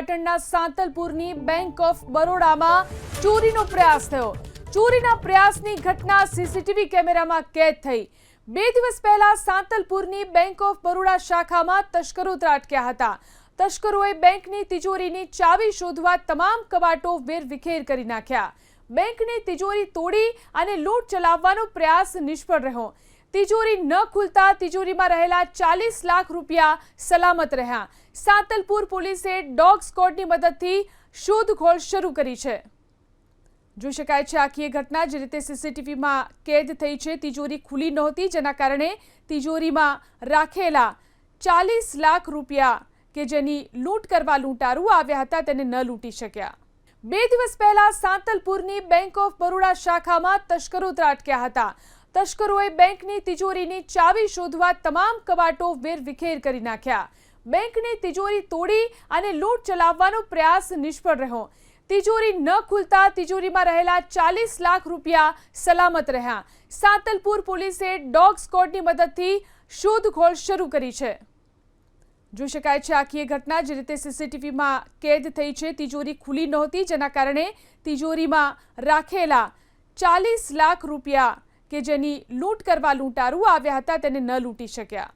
પાટણના સાંતલપુરની bank of બરોડામાં ચોરીનો પ્રયાસ થયો. ચોરીના પ્રયાસની ઘટના સીસીટીવી કેમેરામાં કેદ થઈ. બે દિવસ પહેલા સાંતલપુરની બેંક ઓફ બરોડા શાખામાં તસ્કરો ત્રાટક્યા હતા. તસ્કરોએ બેંકની તિજોરીની ચાવી શોધવા તમામ કબાટો વેરવિખેર કરી નાખ્યા. બેંકની તિજોરી તોડી અને લૂંટ ચલાવવાનો પ્રયાસ નિષ્ફળ રહ્યો. તિજોરી ન ખુલતા તિજોરીમાં રહેલા ચાલીસ લાખ રૂપિયા સલામત રહ્યા. સાતલપુર પોલીસે ડોગ સ્કોડની મદદથી શોધખોળ શરૂ કરી છે. જોઈ શકાય છે, આખી ઘટના જે રીતે સીસીટીવીમાં કેદ થઈ છે, તિજોરી ખુલી નહોતી, જેના કારણે તિજોરીમાં રાખેલા ચાલીસ લાખ રૂપિયા કે જેની લૂંટ કરવા લૂંટારું આવ્યા હતા, તેને ન લૂંટી શક્યા. બે દિવસ પહેલા સાંતલપુરની બેંક ઓફ બરોડા શાખામાં તસ્કરો ત્રાટક્યા હતા. તસ્કરોએ બેંકની તિજોરીની ચાવી શોધવા તમામ કબાટો વેરવિખેર કરી નાખ્યા. બેંકની તિજોરી તોડી અને લૂંટ ચલાવવાનો પ્રયાસ નિષ્ફળ રહ્યો. તિજોરી ન ખુલતા તિજોરીમાં રહેલા ચાલીસ લાખ રૂપિયા સલામત રહ્યા. સાતલપુર પોલીસે ડોગ સ્કોડની મદદથી શોધખોળ શરૂ કરી છે. જોઈ શકાય છે, આખી એ ઘટના જે રીતે સીસીટીવીમાં કેદ થઈ છે, તિજોરી ખુલી નહોતી, જેના કારણે તિજોરીમાં રાખેલા ચાલીસ લાખ રૂપિયા કે જેની લૂંટ કરવા લૂંટારું આવ્યા હતા તેને ન લૂંટી શક્યા.